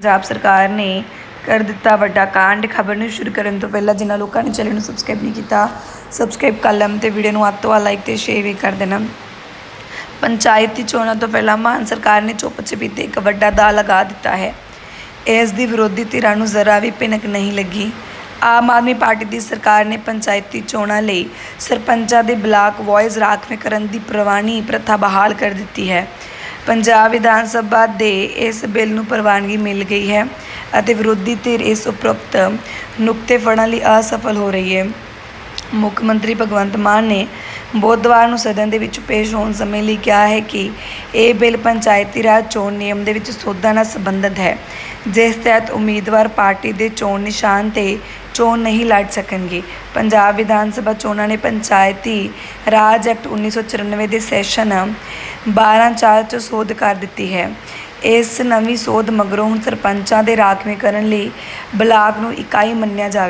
ਪੰਜਾਬ ਸਰਕਾਰ ਨੇ ਕਰ ਦਿੱਤਾ ਵੱਡਾ ਕਾਂਡ ਖਬਰ ਨੂੰ ਸ਼ੁਰੂ ਕਰਨ ਤੋਂ ਪਹਿਲਾਂ ਜਿਨ੍ਹਾਂ ਲੋਕਾਂ ਨੇ ਚੈਨਲ ਨੂੰ ਸਬਸਕ੍ਰਾਈਬ ਨਹੀਂ ਕੀਤਾ ਸਬਸਕ੍ਰਾਈਬ ਕਰ ਲਮ ਤੇ ਵੀਡੀਓ ਨੂੰ ਅੱਧ ਤੋਂ ਵੱਧ ਲਾਈਕ ਤੇ ਸ਼ੇਅਰ ਵੀ ਕਰ ਦੇਣਾ ਪੰਚਾਇਤੀ ਚੋਣਾਂ ਤੋਂ ਪਹਿਲਾਂ ਮਾਨ ਸਰਕਾਰ ਨੇ ਚੁੱਪ ਚਪੀਤੇ ਇੱਕ ਵੱਡਾ ਦਾ ਲਗਾ ਦਿੱਤਾ ਹੈ ਇਸ ਦੀ ਵਿਰੋਧੀ ਧਿਰਾਂ ਨੂੰ ਜ਼ਰਾ ਵੀ ਭਿਣਕ ਨਹੀਂ ਲੱਗੀ ਆਮ ਆਦਮੀ ਪਾਰਟੀ ਦੀ ਸਰਕਾਰ ਨੇ ਪੰਚਾਇਤੀ ਚੋਣਾਂ ਲਈ ਸਰਪੰਚਾਂ ਦੇ ਬਲਾਕ ਵਾਇਸ ਰਾਖਵੇਂਕਰਨ ਦੀ ਪ੍ਰਵਾਨੀ ਪ੍ਰਥਾ ਬਹਾਲ ਕਰ ਦਿੱਤੀ ਹੈ ਪੰਜਾਬ ਵਿਧਾਨ ਸਭਾ ਦੇ ਇਸ ਬਿੱਲ ਨੂੰ ਪ੍ਰਵਾਨਗੀ ਮਿਲ ਗਈ ਹੈ ਅਤੇ ਵਿਰੋਧੀ ਧਿਰ ਇਸ ਉਪਰੋਕਤ ਨੁਕਤੇ ਫੜਨ ਲਈ ਅਸਫਲ ਹੋ ਰਹੀ ਹੈ। ਮੁੱਖ ਮੰਤਰੀ ਭਗਵੰਤ ਮਾਨ ਨੇ ਬੁੱਧਵਾਰ ਨੂੰ ਸਦਨ ਦੇ ਵਿੱਚ ਪੇਸ਼ ਹੋਣ ਸਮੇਂ ਲਈ ਕਿਹਾ ਹੈ ਕਿ ਇਹ ਬਿੱਲ ਪੰਚਾਇਤੀ ਰਾਜ ਚੋਣ ਨਿਯਮ ਦੇ ਵਿੱਚ ਸੋਧਾਂ ਨਾਲ ਸੰਬੰਧਿਤ ਹੈ, ਜਿਸ ਤਹਿਤ ਉਮੀਦਵਾਰ ਪਾਰਟੀ ਦੇ ਚੋਣ ਨਿਸ਼ਾਨ ਤੇ ਚੋਣ ਨਹੀਂ ਲੜ ਸਕਣਗੇ। ਪੰਜਾਬ ਵਿਧਾਨ ਸਭਾ ਚੋਣਾਂ ਨੇ ਪੰਚਾਇਤੀ ਰਾਜ ਐਕਟ 1994 ਦੇ ਸੈਸ਼ਨ 12 ਚ ਸੋਧ ਕਰ ਦਿੱਤੀ ਹੈ। ਇਸ ਨਵੀਂ ਸੋਧ ਮਗਰੋਂ ਹੁਣ ਸਰਪੰਚਾਂ ਦੇ ਰਾਖਵੇਂਕਰਨ ਲਈ ਬਲਾਕ ਨੂੰ ਇਕਾਈ ਮੰਨਿਆ ਜਾਵੇ।